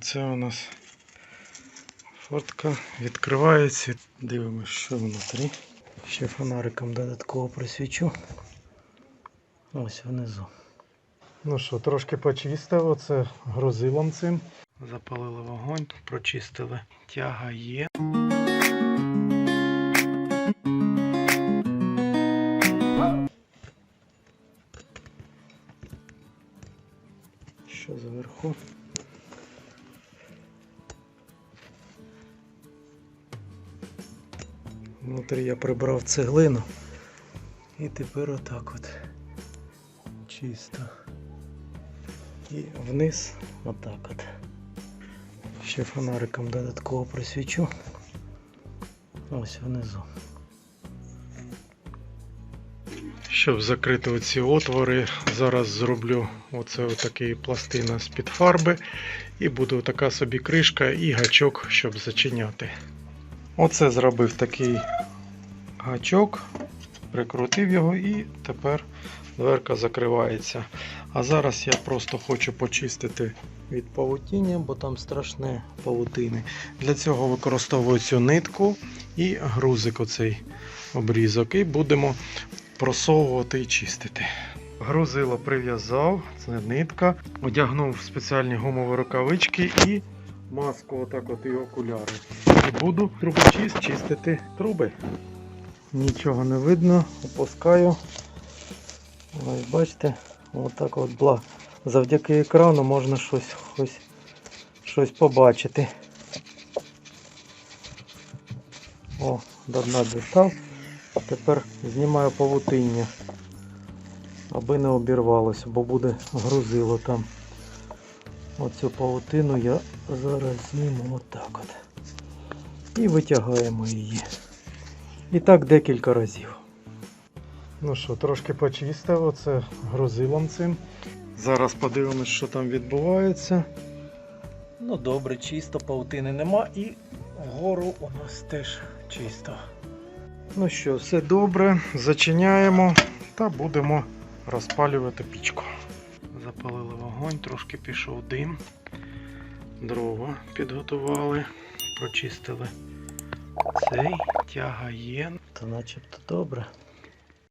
Це у нас фортка відкривається. Дивимося, що внутрі. Ще фонариком додатково присвічу. Ось внизу. Ну що, трошки почистив, оце грузилом цим. Запалили вогонь, прочистили. Тяга є. Що зверху? Внутрі я прибрав цеглину. І тепер отак от. Чисто. І вниз отак от. Ще фонариком додатково присвічу. Ось внизу. Щоб закрити оці отвори, зараз зроблю оце отакий пластина з-під фарби. І буде така собі кришка і гачок, щоб зачиняти. Оце зробив такий гачок, прикрутив його і тепер дверка закривається. А зараз я просто хочу почистити від павутіння, бо там страшне павутини. Для цього використовую цю нитку і грузик оцей обрізок. І будемо просовувати і чистити. Грузило прив'язав, це нитка, одягнув спеціальні гумові рукавички і маску, отак от і окуляри. І буду трубочист чистити труби. Нічого не видно, опускаю. Ось бачите, отак от бла. Завдяки екрану можна щось, щось, щось побачити. О, до дна дістав. Тепер знімаю павутиння, аби не обірвалося, бо буде грузило там. Оцю павутину я зараз зніму отак от. І витягаємо її. І так декілька разів. Ну що, трошки почистив оце грузилом цим. Зараз подивимось, що там відбувається. Ну добре, чисто, паутини нема і вгору у нас теж чисто. Ну що, все добре, зачиняємо та будемо розпалювати пічку. Запалили вогонь, трошки пішов дим, дрова підготували, прочистили цей, тягає. То начебто добре.